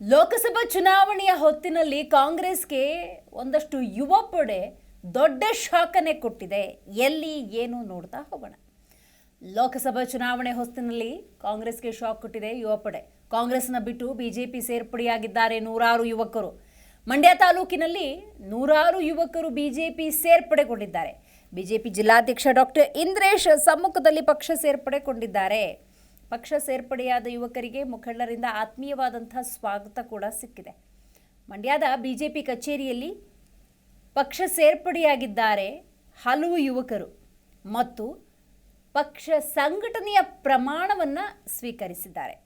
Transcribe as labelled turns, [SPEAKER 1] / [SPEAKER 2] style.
[SPEAKER 1] ಲೋಕಸಭಾ ಚುನಾವಣೆಯ ಹೊತ್ತಿನಲ್ಲಿ ಕಾಂಗ್ರೆಸ್ಗೆ ಒಂದಷ್ಟು ಯುವ ಪಡೆ ದೊಡ್ಡ ಶಾಕನೆ ಕೊಟ್ಟಿದೆ. ಎಲ್ಲಿ ಏನು ನೋಡ್ತಾ ಹೋಗೋಣ. ಲೋಕಸಭಾ ಚುನಾವಣೆ ಹೊತ್ತಿನಲ್ಲಿ ಕಾಂಗ್ರೆಸ್ಗೆ ಶಾಕ್ ಕೊಟ್ಟಿದೆ ಯುವ ಪಡೆ. ಕಾಂಗ್ರೆಸ್ನ ಬಿಟ್ಟು ಬಿಜೆಪಿ ಸೇರ್ಪಡೆಯಾಗಿದ್ದಾರೆ ನೂರಾರು ಯುವಕರು. ಮಂಡ್ಯ ತಾಲೂಕಿನಲ್ಲಿ ನೂರಾರು ಯುವಕರು ಬಿಜೆಪಿ ಸೇರ್ಪಡೆಗೊಂಡಿದ್ದಾರೆ. ಬಿಜೆಪಿ ಜಿಲ್ಲಾಧ್ಯಕ್ಷ ಡಾಕ್ಟರ್ ಇಂದ್ರೇಶ್ ಸಮ್ಮುಖದಲ್ಲಿ ಪಕ್ಷ ಸೇರ್ಪಡೆಗೊಂಡಿದ್ದಾರೆ. ಪಕ್ಷ ಸೇರ್ಪಡೆಯಾದ ಯುವಕರಿಗೆ ಮುಖಂಡರಿಂದ ಆತ್ಮೀಯವಾದಂಥ ಸ್ವಾಗತ ಕೂಡ ಸಿಕ್ಕಿದೆ. ಮಂಡ್ಯದ ಬಿಜೆಪಿ ಕಚೇರಿಯಲ್ಲಿ ಪಕ್ಷ ಸೇರ್ಪಡೆಯಾಗಿದ್ದಾರೆ ಹಲವು ಯುವಕರು ಮತ್ತು ಪಕ್ಷ ಸಂಘಟನೆಯ ಪ್ರಮಾಣವನ್ನು ಸ್ವೀಕರಿಸಿದ್ದಾರೆ.